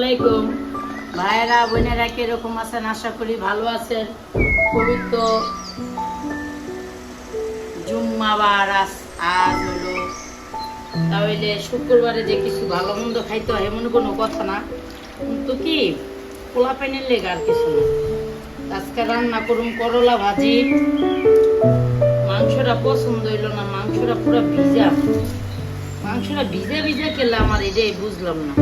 আলাইকুম। ভাইয়েরা, বোনেরা কীরকম আছেন? আশা করি ভালো আছেন। পবিত্র জুম্মাবার আজ আজ হলো তাহলে শুক্রবারে যে কিছু ভালো মন্দ খাইতে হয় এমন কোনো কথা না। কিন্তু কি পোলা প্যানের লেগে আর কিছু না। আজকে রান্না করুন করলা ভাজি। মাংসটা পছন্দ হইল না, মাংসটা পুরো ভিজা। মাংসটা ভিজে ভিজে খেলে আমার এটাই বুঝলাম না।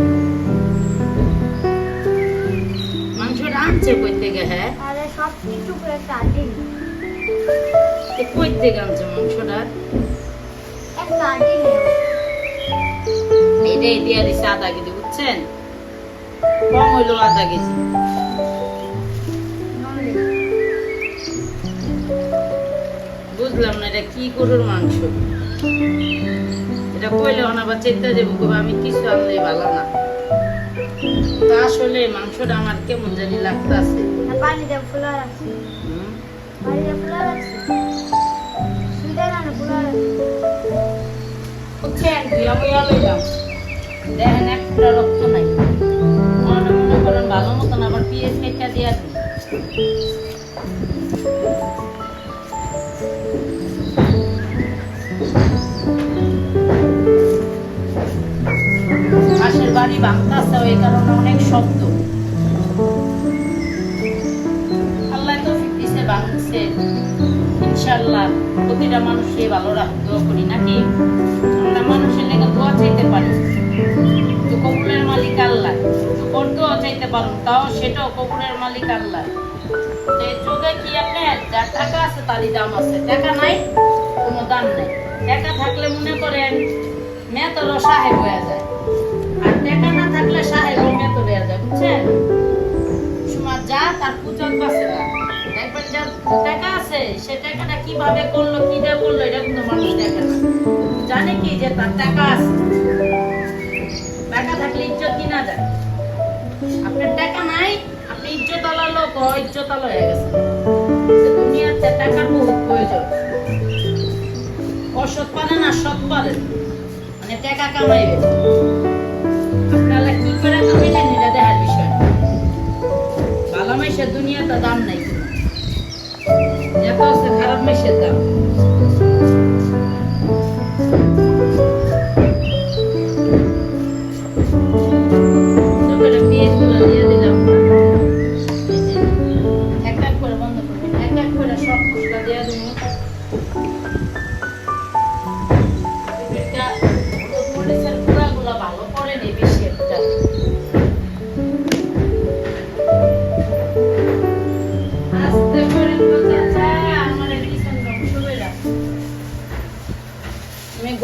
আনছে কই থেকে হ্যাঁ? আরে সব কিছু করে কাটি। এ কই থেকে আনছে মাংসটা? এক কাটি এটাই দিয়ে দিছে আধা কেজি বুঝছেন? কম হইল কেজি। বুঝলাম না এটা কি গরুর মাংস। এটা কইলে অনাবার চেতে যাব কবে আমি কিছু আনলে ভালো না। আসলে মাংসটা আমার কেমন জানি লাগতেছে। পানি দিয়ে ফুলা রাখছি। পানি দিয়ে ফুলা রাখছি। সুইটা না ফুলা রাখছি। বুঝছেন বিয়া বইয়া লইলাম দেখেন একটা রক্ত নাই। মনে মনে করেন ভালো মতন আবার পিএস কেটে দিয়া বাড়ি ভাঙতেছে ওই কারণে অনেক শব্দ। আল্লাহ তো প্রতিটা মানুষকে ভালো রাখতে করি, নাকি? আমরা মানুষের লেগে দোয়া চাইতে পারি। তো কবুলের মালিক আল্লাহ। ওর দোয়া চাইতে পারুন, তাও সেটাও কবুলের মালিক আল্লাহ। এই যুগে কি আপনার যার টাকা আছে তারই দাম আছে। টাকা নাই, কোনো দাম নাই। টাকা থাকলে মনে করেন মেতরও সাহেব হয়ে যায়। আর টাকা না থাকলে সাহেব হয়ে যায়, বুঝছেন? সময় যা, তার পুজোর কাছে দেখবেন টাকা আছে, সে টাকাটা কীভাবে করল, কি দিয়ে এটা কিন্তু মানুষ জানে কি যে তার টাকা আছে? থাকলে ইজ্জত কিনা যায়? আপনার টাকা নাই, আপনি ইজ্জত লোক ইজ্জত হয়ে গেছে টাকার বহুত প্রয়োজন। অসৎ পারে না সৎ পারে মানে টাকা কামাইবে। কি করে কামাইলেন এটা দেখার বিষয়। ভালো মাইসের দুনিয়াতে দাম নাই যত আছে খারাপ মেশের দাম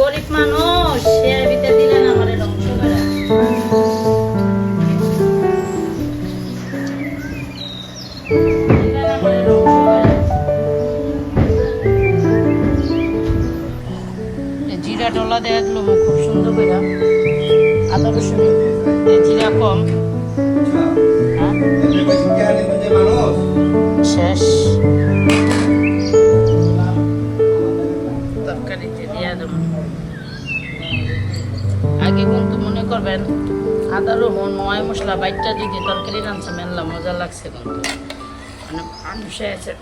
গরিব মানুষ এর করবেন? আদা রহুন ময় মশলা, বাইটটা দিকে তরকারি রাঁধছে মেনলা মজা লাগছে কিন্তু। মানে মানুষে আছে।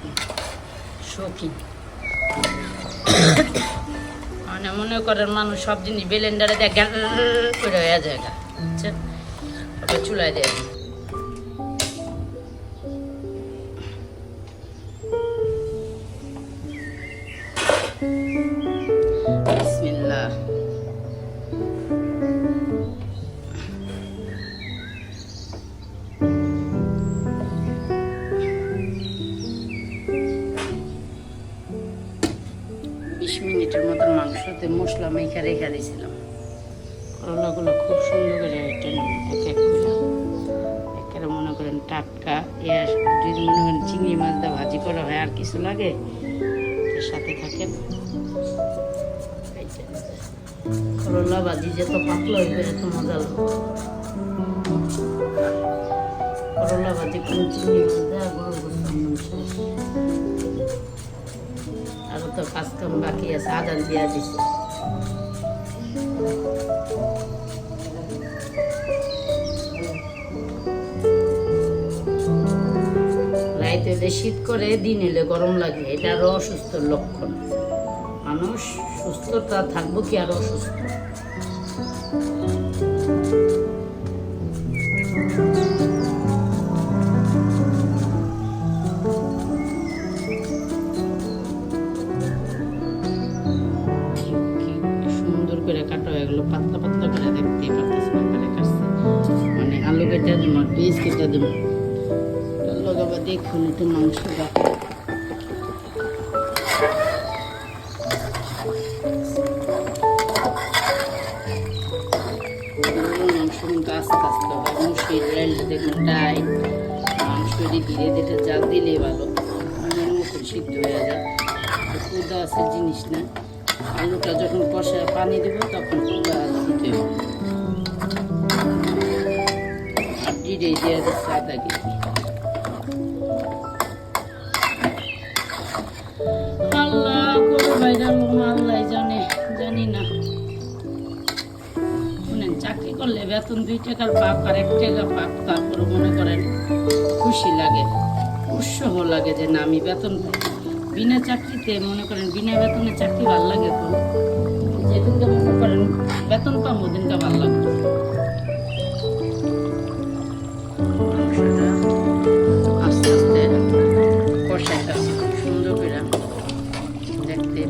শৌখিন মানে মনে করেন মানুষ সব জিনিস বেলেন্ডারে দেয় করে হয়ে যায় বুঝছেন? চুলায় দেয়। মশলা মেখে রেখে দিয়েছিলাম করলাগুলো খুব সুন্দর করে এক এক করে মনে করেন টাটকা এর যদি মনে করেন চিংড়ি মাছ দিয়ে ভাজি করা হয়, আর কিছু লাগে, এর সাথে থাকেন করলা ভাজি যত পাতলা হইবে এত মজা লাগবে করলা ভাজি কোন চিংড়ি মাছ দেওয়া গরু গোস্ত আরও তো কাজ বাকি আছে, আদান দিয়া রাইত শীত করে, দিন এলে গরম লাগে। এটা আরও অসুস্থ লক্ষণ। মানুষ সুস্থতা থাকব কি আরও অসুস্থ? লগাবা দেখুন একটু মাংসটা মাংস কিন্তু মাংস ধীরে ধীরে জাল দিলেই ভালো। মনের মতন সিদ্ধ হয়ে যায়। আছে জিনিস না। আলুটা যখন কষায় পানি দেবো, তখন কুদা দিচ্ছে আদা বেতন দুই টাকার পাক আর এক টাকা পাক তারপরে মনে করেন খুশি লাগে, উৎসাহ লাগে যে না, আমি বেতন পাই। বিনা চাকরিতে মনে করেন বিনা বেতনে চাকরি ভালো লাগে তো। যেদিনকে মনে করেন বেতন পাম ওদিনকে ভালো মাংসটা আস্তে আস্তে খুব সুন্দর দেখতে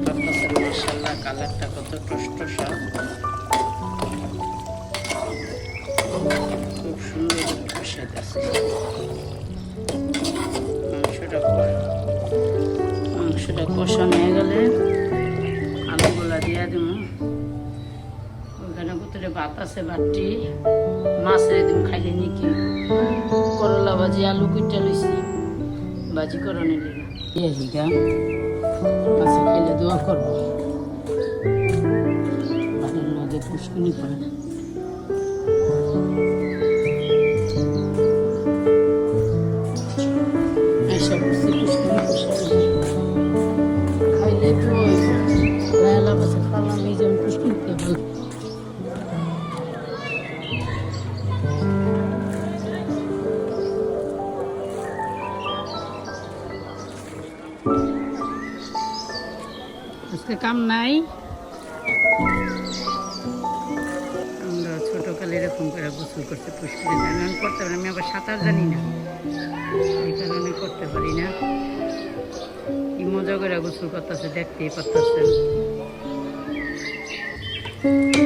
কালারটা কত খুব করে মাংসটা ক- মাংসটা কষানো হয়ে গেলে আলুগুলা দিয়ে দিব ওইখানে ভিতরে ভাত আছে ভাতটি মাছের একদিন খাইলে নাকি। করলা ভাজি আলু কুইটা লইছি ভাজি করণে লেগে। দিয়ে হিগা মাছে খেলে দোয়া করব। ভাতের লগে পুষ্কুনি পড়ে। করতেছে দেখতেই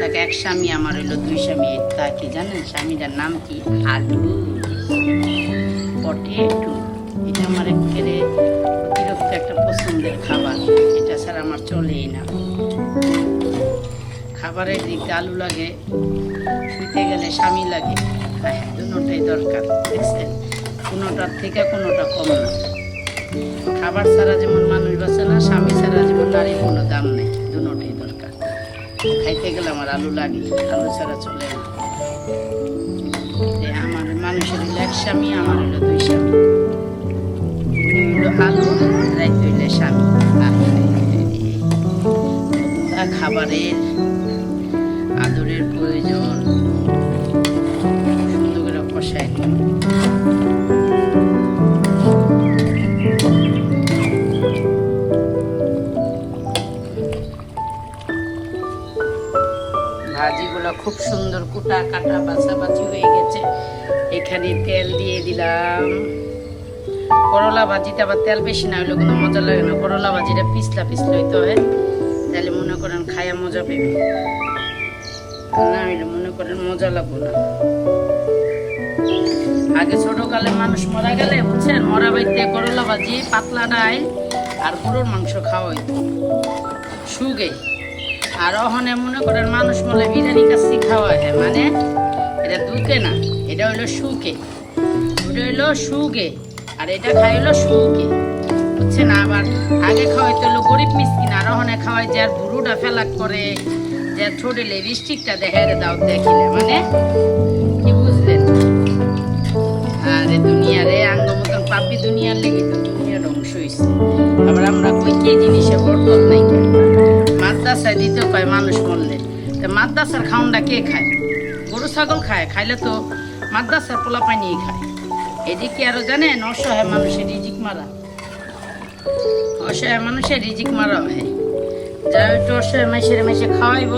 থাকে এক স্বামী, আমার হইল দুই স্বামী। তা কি জানেন স্বামীটার নাম কি? আলু। পটেটো এটা আমার একেবারে অতিরিক্ত একটা পছন্দের খাবার। এটা ছাড়া আমার চলেই না। খাবারের দিকে আলু লাগে, শুইতে গেলে স্বামী লাগে হ্যাঁ দুটোটাই দরকার, দেখছেন? কোনোটার থেকে কোনোটা কম না। খাবার ছাড়া যেমন মানুষ বাঁচে না, স্বামী ছাড়া যেমন নারীর কোনো দাম নেই দরকার। খাইতে গেলে আমার আলু লাগে, আলু ছাড়া চলে না। আমার মানুষের এক স্বামী, আমার হলো দুই স্বামী। আলু, রাইতে হইলে স্বামী খাবারের আদরের প্রয়োজন। করে কষাই নিন। খুব সুন্দর কুটা কাটা বাছাবাছি হয়ে গেছে। এখানে তেল দিয়ে দিলাম। করলা ভাজিতে আবার তেল বেশি না হলে কোনো মজা লাগে না। করলা ভাজিটা পিছলা পিছলা হইতে হয়। তাহলে মনে করেন খায়া মজা পেবে না হইলে মনে করেন মজা লাগবো না। আগে ছোটকালে মানুষ মরা গেলে, বুঝছেন, মরা বাড়িতে করলা ভাজি, পাতলা ডাইল আর গরুর মাংস খাওয়া হইতো। সুগে আর ওখানে মনে করেন মানুষ মলে বিরিয়ানি কাছি খাওয়া হয় মানে এটা দুকে না, এটা হইল সুকে ওটা হইল সুগে আর এটা খাই হলো সুকে না আবার আগে খাওয়াইতে হলো গরিব মিসকিন, আর ওখানে খাওয়াই আর বুড়োটা ফেলাক করে যে আর ছোট লিপস্টিকটা দেখে দাও দেখিলে মানে কি বুঝলেন? আরে দুনিয়া রে আঙ্গ মতন পাপি দুনিয়ার লেগে তো দুনিয়ার ধ্বংস হয়েছে আবার আমরা কই কে জিনিসে বরকত নাই। মাদ্রাসায় দিতেও পায় মানুষ মরলে। তা মাদ্রাসার খাওনটা কে খায়? গরু, ছাগল খায়, খাইলে তো মাদ্রাসার পোলা পানিই খায়। এদিকে আরও জানেন, অসহায় মানুষের রিজিক মারা। অসহায় মানুষের রিজিক মারা হয়। যারা একটু অসহায় মাসের মাসে খাওয়াইব,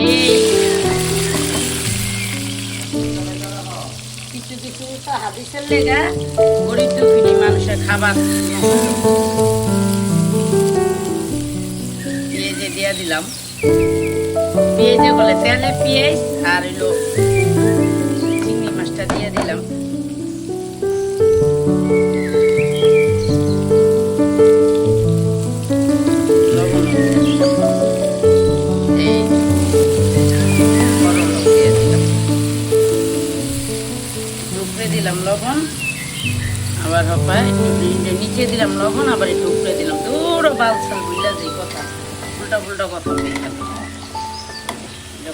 এই কিছু কিছু তো লেগা গরিব দুঃখিনী মানুষের খাবার। দিলাম। পেঁয়াজে বলে তেলে পেঁয়াজ আর হইল চিংড়ি মাছটা দিয়ে দিলাম। দিলাম। লবণ, আবার হপায় নিচে- দিলাম লবণ, আবার একটু উপরে দিলাম। দূর কথা উল্টা উল্টা কথা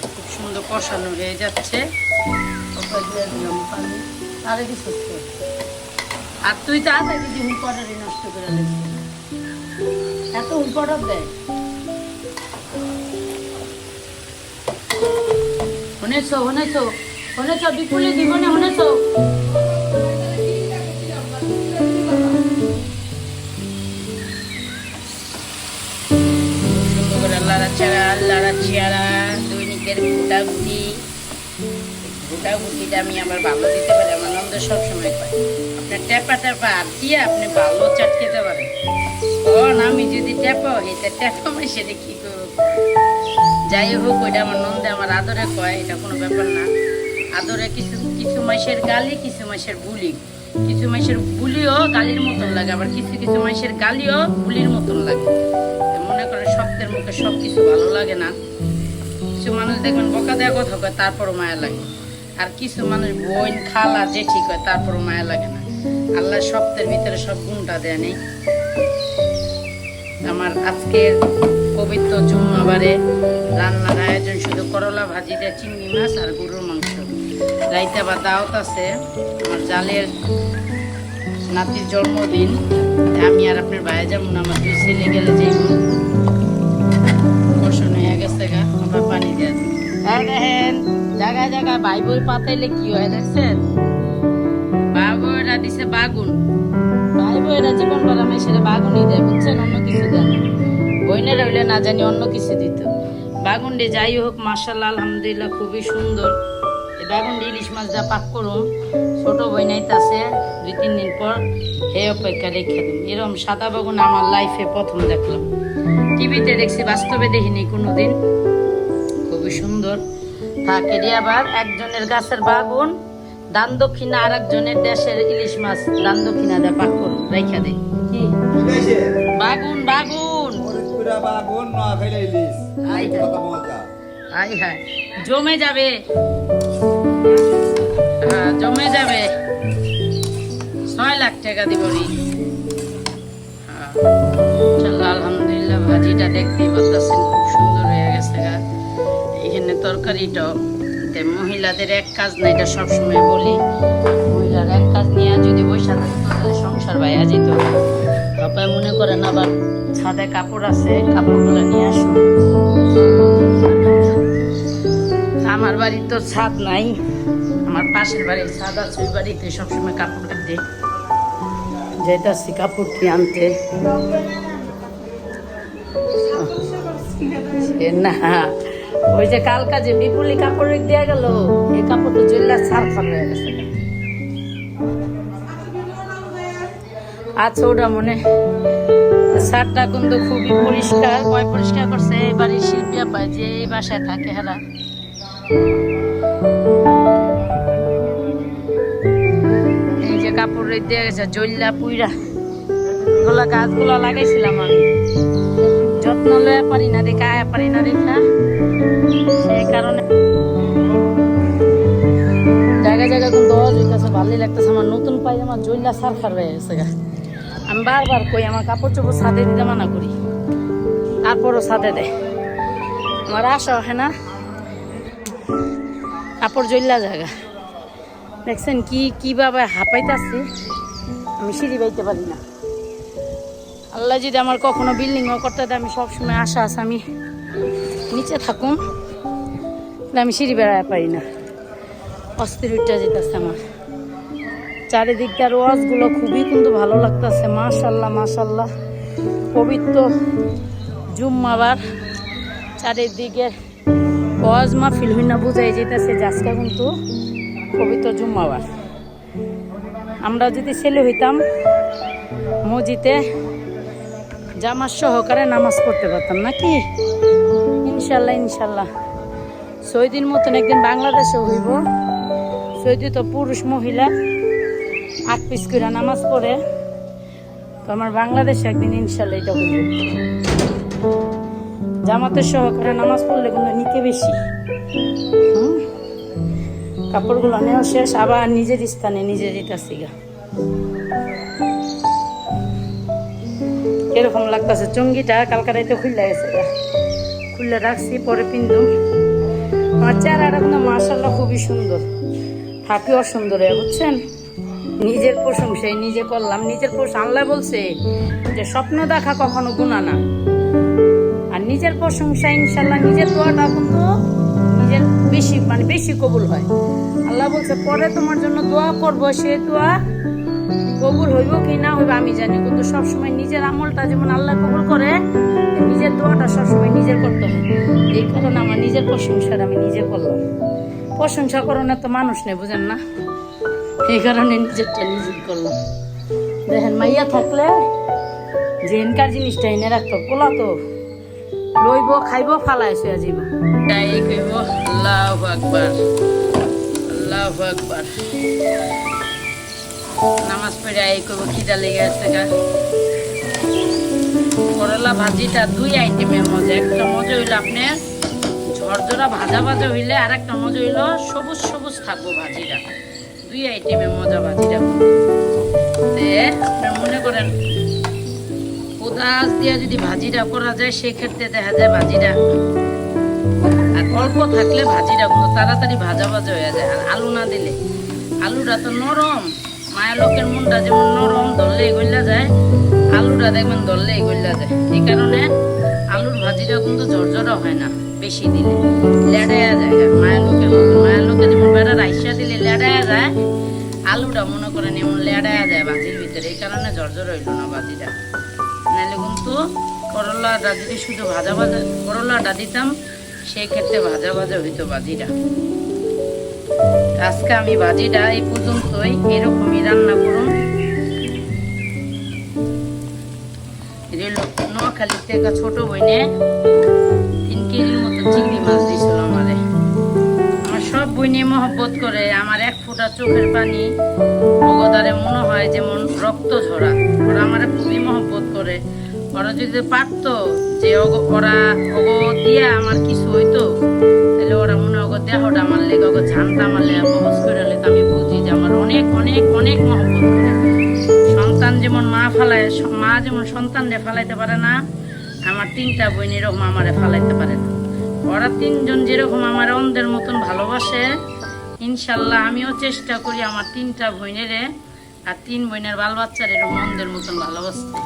খুব সুন্দর কষানো হয়ে যাচ্ছে। পানি। আর তুই তো আধা কেজি হুল নষ্ট করে দিচ্ছিস এত হুল পাউডার দেয়। শুনেছো শুনেছো? শুনেছো? বিপুলে দিব না শুনেছো? করে লাড়াচাড়া লাড়াচিয়াড়া দৈনিকের গুটাগুটি গুটাগুটিটা আমি আমার ভালো দিতে পারি, আমার নন্দ সবসময় পাই। আপনার ট্যাপা ট্যাপা আর আপনি ভালো চাট খেতে পারেন। তখন আমি যদি ট্যাপা হই তা ট্যাপা আমি সেটা কি করব যাই হোক, ওইটা আমার নন্দে আমার আদরে কয়, এটা কোনো ব্যাপার না। আদরে কিছু কিছু মাসের গালি, কিছু মাসের বুলি। কিছু মাসের বুলিও গালির মতন লাগে, আবার কিছু কিছু মাসের গালিও বুলির মতন লাগে। মনে করে শব্দের মুখে সব কিছু ভালো লাগে না। কিছু মানুষ দেখবেন বকা দেওয়া কথা কয়, তারপরও মায়া লাগে। আর কিছু মানুষ বোন খালা জেঠি কয়, তারপরও মায়া লাগে না। আল্লাহ শব্দের ভিতরে সব গুণটা দেয় নেই। আমার আজকের পবিত্র জুম্মাবারে রান্নার আয়োজন শুধু করলা ভাজিতে চিংড়ি মাছ আর গরুর মাংস। রাইতে আবার দাওয়াত আছে। আমার জালের নাতির জন্মদিন। আমি আর আপনার বাইরে যাব না, আমার দুই ছেলে গেলে যাইব। বসন হয়ে গেছে গা, আমরা পানি দিয়ে দিই। দেখেন, জায়গায় জায়গায় ভাই বই পাতাইলে কি হয় দেখছেন? ভাই বইরা দিছে বাগুন। ভাই বইরা জীবন ভরা মেশিনে বাগুনই দেয়, বুঝছেন? অন্য কিছু দেয় না। বইনের হইলে না জানি অন্য কিছু দিত। বাগুনডি যাই হোক মার্শাল্লাহ আলহামদুলিল্লাহ, খুবই সুন্দর। বাগুনডি ইলিশ মাছ যা পাক করুম ছোট বই নাইতাছে দুই তিন দিন পর হে অপেক্ষা রেখে দিন এরকম সাদা বাগুন আমার লাইফে প্রথম দেখলাম। টিভিতে দেখছি বাস্তবে দেখিনি কোনোদিন। খুবই সুন্দর। থাকে আবার একজনের গাছের বাগুন দান দক্ষিণা আর একজনের দেশের ইলিশ মাছ দান দক্ষিণা দেয় পাক করুন রেখা দেয় বাগুন বাগুন! ফরিদপুরা বা বোন নোয়াখালী ইলিশ। আই হাই জমে যাবে। হ্যাঁ জমে যাবে। ছয় লাখ টাকা দিব রি হ্যাঁ। আলহামদুলিল্লাহ, ভাজিটা দেখতেই পাচ্ছেন খুব সুন্দর হয়ে গেছে এখানে তরকারিটাও মহিলাদের এক কাজ না, এটা সবসময় বলি, মহিলার এক কাজ নিয়ে যদি বৈশা থাকতো সংসার বাইয়া যেত তারপরে মনে করেন আবার ছাদে কাপড় আছে, কাপড়গুলো নিয়ে আসুন। আমার বাড়ির তো ছাদ নাই। আমার পাশের বাড়ি ছাদ আছে বাড়িতে সবসময় কাপড় যেতেছি কাপড় কি আনতে? না, ওই যে কালকা যে বিপুলি কাপড় দেওয়া গেল, এই কাপড় তো জল্লা সার হয়ে গেছে। আচ্ছা ওটা মনে সারটা কিন্তু খুবই পরিষ্কার, কয় পরিষ্কার করছে? এই বাড়ির শিল্পী পায় যে এই বাসায় থাকে হেরা কাপড় রেখে দেওয়া গেছে জল্লা পুইরা। এগুলা গাছগুলো লাগাইছিলাম আমি। যত্ন লয়া পারি না আয়া পারি না দেখা সেই কারণে জায়গা জায়গা কিন্তু হইতেছে ভালোই লাগতেছে, আমার নতুন পাই আমার জল্লা সার খার হয়ে গেছে আমি বারবার কই, আমার কাপড় চোপড় ছাদে দিতে মানা করি। তারপরও ছাদে দেয়। আমার আশা হয় না। কাপড় জ্বললা জায়গা। দেখছেন কি, কীভাবে হাঁপাইতেছে? আমি সিঁড়ি বাইতে পারি না। আল্লাহ যদি আমার কখনো বিল্ডিংও করতে দেয়, আমি সবসময় আশা আছে, আমি নিচে থাকুন আমি সিঁড়ি বেড়ায় পারি না। অস্থির উঠতে যেতেছে আমার। চারিদিককার ওয়াজগুলো খুবই কিন্তু ভালো লাগতেছে মাশাল্লাহ মাশাল্লাহ পবিত্র জুম্মাবার চারিদিকে ওয়াজ মাহফিল হইনা বুঝাই যেতেছে যে আজকে কিন্তু পবিত্র জুম্মাবার আমরা যদি ছেলে হইতাম, মসজিদে জামার সহকারে নামাজ পড়তে পারতাম নাকি? ইনশাল্লাহ ইনশাল্লাহ। সৈদিন মতন একদিন বাংলাদেশে হইব। সৈদি তো পুরুষ মহিলা আট পিস করে নামাজ পড়ে। তো আমার বাংলাদেশে একদিন ইনশাল্লাহ এটা হইব। জামাতের সহকারে নামাজ পড়লে কিন্তু নিকে বেশি? কাপড়গুলো নেওয়া শেষ, আবার নিজের স্থানে নিজের এটা সিগা। কীরকম লাগতেছে, চঙ্গিটা কালকা রাইতে খুললে গেছে গা। খুললে রাখছি, পরে পিন্দুম। আমার চেহারাটা কিন্তু মার্শাল্লাহ খুবই সুন্দর। থাকিও সুন্দর বুঝছেন? নিজের প্রশংসাই নিজে করলাম, নিজের প্রশংসা আল্লাহ বলছে যে স্বপ্ন দেখা কখনো গুণা না। আর নিজের প্রশংসা ইনশাল্লাহ নিজের দোয়াটা কিন্তু বেশি মানে বেশি কবুল হয়। আল্লাহ বলছে, পরে তোমার জন্য দোয়া করব, সে দোয়া কবুল হইব কি না হইব আমি জানি। কিন্তু সবসময় নিজের আমলটা যেমন আল্লাহ কবুল করে, নিজের দোয়াটা সবসময় নিজের করতে হয়। এই কারণে আমার নিজের প্রশংসাটা আমি নিজে করলাম। প্রশংসা করানোর তো মানুষ নেই, বুঝেন না? এই কারণে নিজেরটা নিজে করলাম। দেখেন, মাইয়া থাকলে যে এনকার জিনিসটা এনে রাখতো পোলা তো লইব খাইব ফালাই শুয়ে যাব এই কইব আল্লাহু আকবার আল্লাহু আকবার নামাজ পড়ে এই কইব খিদা লেগে আছে গা। করলা ভাজিটা দুই আইটেমের মজা। একটা মজা হইল আপনার ঝরঝরা ভাজা ভাজা হইলে আর একটা মজা হইল সবুজ সবুজ থাকব ভাজিটা। দুই আইটেমের মজা ভাজিটা। আপনার মনে করেন উদাস দিয়ে যদি ভাজিটা করা যায়, সেক্ষেত্রে দেখা যায় ভাজিটা আর অল্প থাকলে ভাজিটা কিন্তু তাড়াতাড়ি ভাজা ভাজা হয়ে যায়। আর আলু না দিলে, আলুটা তো নরম। মায়ের লোকের মনটা যেমন নরম ধরলে গইলা যায়। আলুটা দেখবেন ধরলে গইলা যায়। এই কারণে আলুর ভাজিটা কিন্তু ঝরঝরা হয় না, বেশি দিলে। লেড়াইয়া যায়। মায়ের লোকের মতো মায়ের লোকে যেমন বেড়া রাইসা দিলে লেড়াইয়া যায়, আলুটা মনে করেন এমন লেড়াইয়া যায় ভাজির ভিতরে। এই কারণে ঝরঝর হইল না ভাজিটা। করলাটা যদি শুধু ভাজা ভাজা, করলাটা দিতাম সেই ক্ষেত্রে ভাজা ভাজা হইতো ভাজিটা আজকে আমি বাজিটা এই পর্যন্তই, এরকমই রান্না করুন। নোয়াখালীর থেকে ছোট বইনে তিন কেজির মতো চিংড়ি মাছ দিয়েছিল আমারে। আমার সব বইনে মহব্বত করে, আমার এক ফোঁটা চোখের পানি অগদারে মনে হয় যেমন রক্ত ঝরা। ওরা আমার খুবই মহব্বত করে। ওরা যদি পারতো, যে ওরা অগ দিয়া আমার কিছু হইতো, তাহলে ওরা মনে অগ দেহটা আমার লেগে অগ ঝানটা আমার লেগে বহস করে তো আমি বুঝি যে আমার অনেক অনেক অনেক মহব্বত সন্তান যেমন মা ফালায়, মা যেমন সন্তানরে ফালাইতে পারে না, আমার তিনটা বোন এরকম আমারে ফালাইতে পারে না। ওরা তিনজন যেরকম আমার অন্ধের মতন ভালোবাসে, ইনশাল্লাহ আমিও চেষ্টা করি আমার তিনটা বোনেরে আর তিন বোনের বাল বাচ্চার এরকম অন্ধের মতন ভালোবাসতে।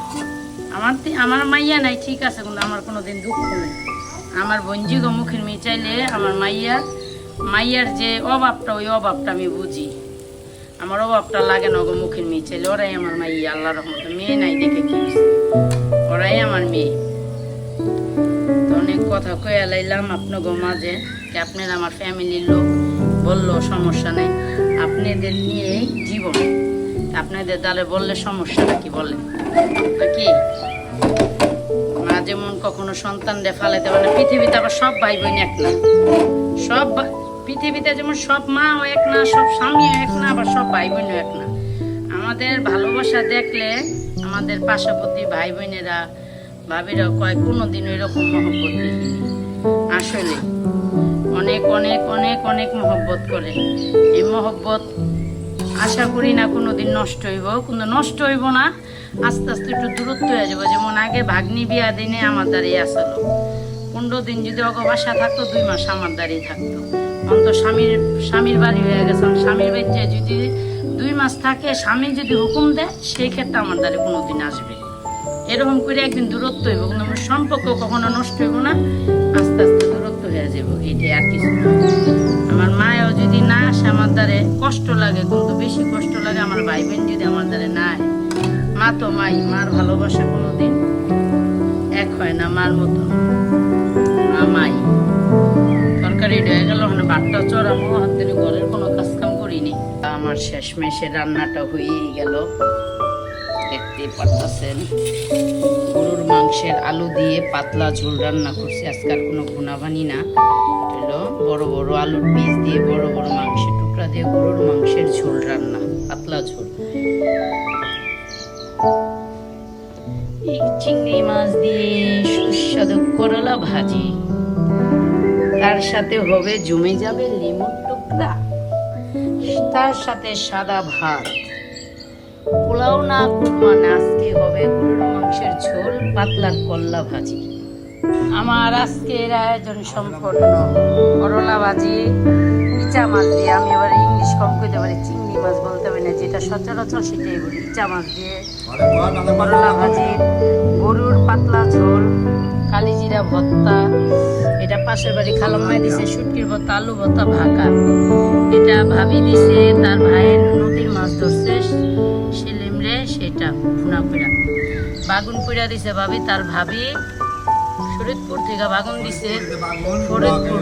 আমার আমার মাইয়া নাই, ঠিক আছে, কিন্তু আমার কোনো দিন দুঃখ নেই। আমার বঞ্জি মুখের মেয়ে চাইলে আমার মাইয়া মাইয়ার যে অভাবটা, ওই অভাবটা আমি বুঝি। আমার অভাবটা লাগে না গো মুখের মেয়ে চাইলে ওরাই আমার মাইয়া আল্লাহ রহমতে। মেয়ে নাই দেখে কি ওরাই আমার মেয়ে। তো অনেক কথা কয়ে লাইলাম আপনাকে মাঝে, যে আপনার আমার ফ্যামিলির লোক, বলল সমস্যা নেই। আপনাদের নিয়েই জীবন। আপনাদের দ্বারে বললে সমস্যাটা কি বলেন? নাকি মা যেমন কখনো সন্তান ফালাইতে পারে পৃথিবীতে আবার সব ভাই বোন এক না। সব পৃথিবীতে যেমন সব মাও এক না, সব স্বামীও এক না, আবার সব ভাই বোনও এক না। আমাদের ভালোবাসা দেখলে আমাদের পাশাপাশি ভাই বোনেরা ভাবিরা কয়, কোনোদিন এরকম মহব্বত আসলে অনেক অনেক অনেক অনেক মহব্বত করে। এই মহব্বত আশা করি না কোনো দিন নষ্ট হইব। কিন্তু নষ্ট হইব না। আস্তে আস্তে একটু দূরত্ব হয়ে যাব। যেমন আগে ভাগ্নি বিয়া দিনে আমার দাঁড়িয়ে আসলো পনেরো দিন যদি অগ বাসা থাকতো, দুই মাস আমার দাঁড়িয়ে থাকতো। অন্ত স্বামীর স্বামীর বাড়ি হয়ে গেছে। স্বামীর বাড়িতে যদি দুই মাস থাকে, স্বামী যদি হুকুম দেয়, সেই ক্ষেত্রে আমার দ্বারে কোনো দিন আসবে এরকম করে একদিন দূরত্ব হইব। কিন্তু সম্পর্ক কখনো নষ্ট হইব না। আস্তে আস্তে হয়ে যাব এইটাই আর কিছু না। আমার মায়ও যদি না আসে আমার দ্বারে, কষ্ট লাগে, কিন্তু বেশি কষ্ট লাগে আমার ভাই বোন যদি আমার দ্বারে না মা তো মাই, মার ভালোবাসা কোনো দিন এক হয় না মার মতো। মা মাই। তরকারি হয়ে গেল, ওখানে ভাতটা চড়াবো হাত ধরে ঘরের কোনো কাজ কাম করিনি আমার শেষ মেশে রান্নাটা হয়েই গেল। দেখতে পারতেছেন। মাংসের আলু দিয়ে পাতলা ঝোল রান্না করছি। আজকাল কোনো ভুনা বানি না হলো বড় বড় আলুর পিস দিয়ে বড় বড় মাংসের টুকরা দিয়ে গরুর মাংসের ঝোল রান্না, পাতলা ঝোল। চিংড়ি মাছ দিয়ে সুস্বাদু করলা ভাজি। তার সাথে হবে জমে যাবে লেমন টুকরা। তার সাথে সাদা ভাত। পোলাও না করব না আজকে হবে গরুর মাংসের ঝোল পাতলা কল্লা ভাজি। আমার আজকের আয়োজন সম্পূর্ণ করলা ভাজি ইচা মাছ দিয়ে। আমি এবার ইংলিশ কম করতে পারি চিংড়ি মাছ বলতে পারি না যেটা সচরাচর সেটাই বলি। ইচা মাছ দিয়ে করলা ভাজি গরুর পাতলা ঝোল কালিজিরা ভর্তা এটা পাশের বাড়ি খালাম্মাই দিছে শুটকির ভর্তা আলু ভর্তা ভাকা। এটা ভাবি দিছে তার ভাইয়ের নদীর মাছ ধরছে। সেটা ভুনা পুরা বাগুন পুরা দিছে ভাবি, তার ভাবি শরীরপুর থেকে বাগুন দিছে ফরিদপুর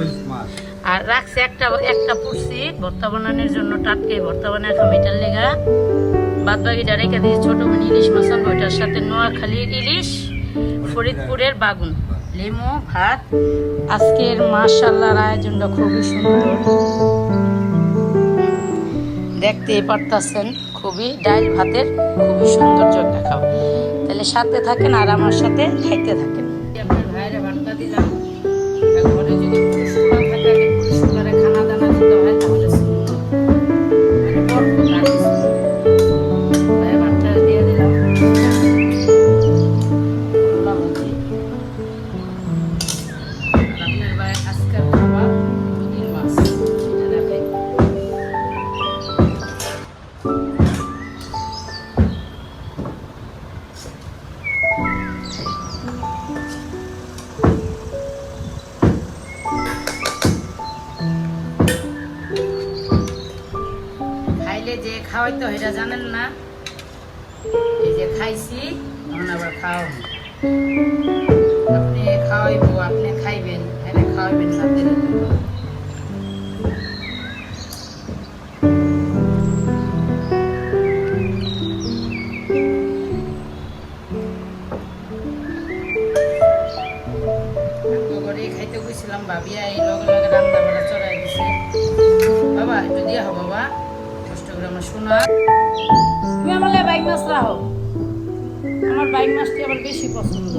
আর রাখছে একটা একটা পুরছি ভর্তা বানানোর জন্য টাটকে ভর্তা বানায় খাম এটার লেগা। বাদ বাকিটা রেখে দিয়েছি ছোট মানে ইলিশ মাছ ওইটার সাথে নোয়াখালীর ইলিশ, ফরিদপুরের বাগুন। লেমু, ভাত, আজকের মাশাল্লাহর আয়োজনটা খুবই সুন্দর। দেখতে পারতাছেন। খুবই ডাইল ভাতের খুবই সৌন্দর্য একটা দেখাও। তাহলে সাথে থাকেন আর আমার সাথে খাইতে থাকেন। খাইলে যে খাওয়াই তো এটা জানেন না? এই যে খাইছি, এখন আবার খাওয়াবো। আপনি খাওয়াইবো, আপনি খাইবেন এনে খাওয়াইবেন ঘরে খাইতে গেছিলাম, ভাবিয়া এই লগে বাইক মাছটি আবার বেশি পছন্দ।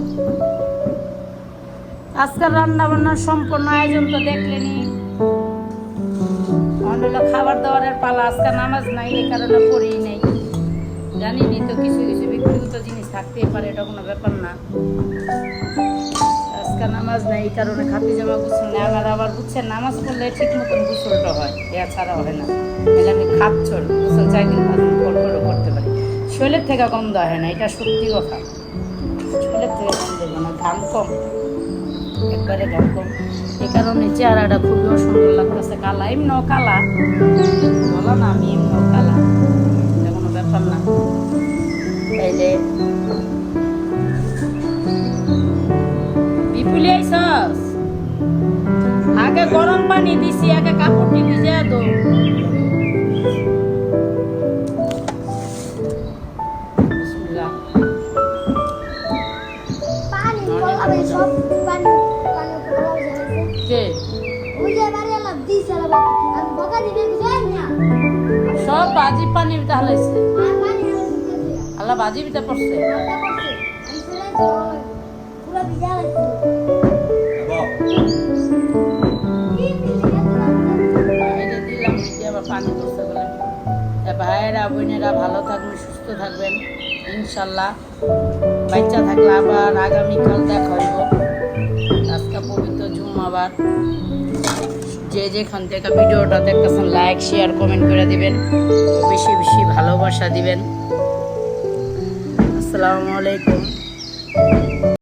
আজকাল রান্না বান্নার সম্পূর্ণ আয়োজন তো দেখলেনি আমার হলো খাবার দাবারের পালা, আজকে নামাজ নাই, এই কারণে পড়েই নেই। জানিনি তো, কিছু কিছু ব্যক্তিগত জিনিস থাকতেই পারে, এটা কোনো ব্যাপার না। আজকে নামাজ নাই, এই কারণে খাতি জামা গোসল নেই। আমার আবার বুঝছেন নামাজ পড়লে ঠিক মতন গোসলটা হয়, এ ছাড়া হয় না। তাহলে আমি খাচ্ছর, গোসল চাই দিন পাঁচ দিন পর পরও করতে পারি। শরীরের থেকে কম গন্ধ হয় না, এটা সত্যি কথা। শরীরের থেকে গন্ধ হয় না, ঘাম কম, একবারে ঘাম কম। এই কারণে চেহারাটা খুবই সুন্দর লাগতেছে, কালা, এমনিও কালা। বলো না, আমি এমনিও কালা, এটা কোনো ব্যাপার না। তাইলে বিপুলি আইসস আগে গরম পানি দিছি, আগে কাপড়টি ভিজে দো। সব বাজি পানি আলাপ দিছে আল্লাহ বাজি বিটা পড়ছে। পানি পড়ছে ভাইয়েরা, বোনেরা, ভালো থাকবেন, সুস্থ থাকবেন, ইনশাল্লাহ। বাচ্চা থাকলে আবার আগামীকাল দেখা হইব। আজকে পবিত্র জুম্মাবার। যে যেখান থেকে ভিডিওটা দেখতেছেন লাইক শেয়ার কমেন্ট করে দিবেন। বেশি বেশি ভালোবাসা দিবেন। আসসালামু আলাইকুম।